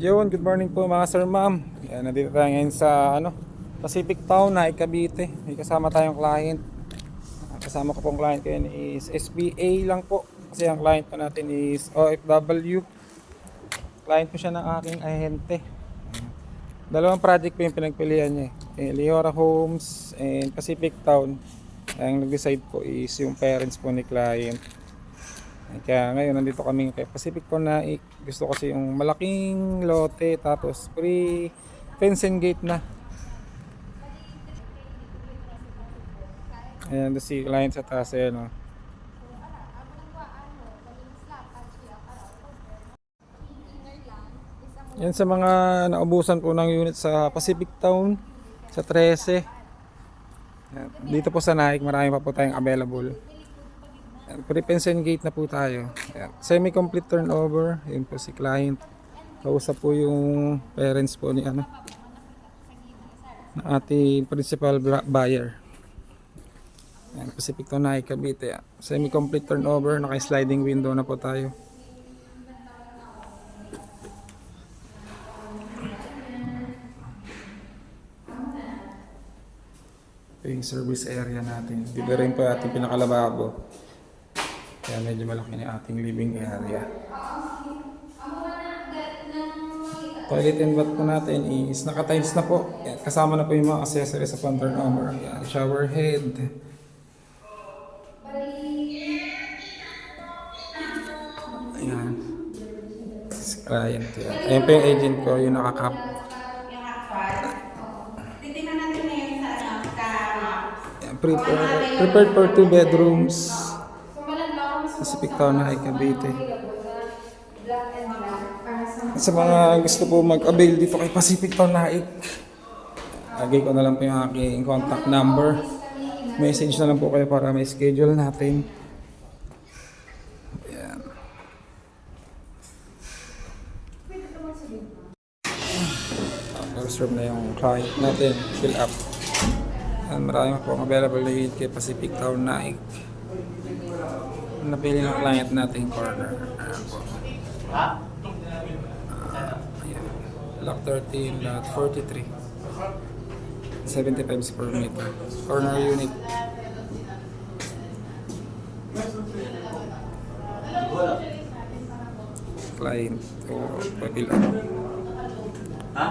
Yun, good morning po mga sir ma'am. Yan, nandito tayo ngayon sa ano, Pacific Town na Cavite. May kasama tayong client. Kasama ko pong client yun is SBA lang po. Kasi ang client po natin is OFW. Client po siya ng aking ahente. Dalawang project po yung pinagpilian niya. Eh, Leora Homes and Pacific Town. Ang nag-decide po is yung parents po ni client. Kaya ngayon nandito kami kay Pacific po na i- gusto kasi yung malaking lote tapos free fence and gate na. Ayan, doon si client sa taas eh, no? Yan sa mga naubusan po ng unit sa Pacific Town sa 13. Yan. Dito po sa Nike, marami pa po tayong available. And gate na po tayo. Yan. Semi-complete turnover. Yun po si client. Kausap po yung parents po ni ano ng ating principal buyer. Yan, Pacific Tonay, Cavite. Semi-complete turnover. Naka-sliding window na po tayo. Ito yung service area natin. Dito rin po ating pinakalababo. Kaya medyo malaki na ating living area. Toilet and bath po natin is naka-tiles na po. Kasama na po yung mga accessories sa pang turnover. Yan, shower head. Ayan. Si client yan. Ayan po yung agent ko, yung nakakap. Yung actual. Titingnan natin ngayon sa ano, sa Yan, prepared, prepared for two bedrooms. Town na Cavite. Sa mga gusto po mag-avail dito kay Pacific Town Naik, lagay ko na lang po yung aking contact number. Message na lang po kayo para may schedule natin. Ayan. Reserve na yung client natin. Fill up. Ayan, marami po available na kay Pacific Town Naik. Napili ng client natin corner. Ayan po. Ayan. Block 13, lot 43. 75 square meter. Corner unit. Client o papil Ha?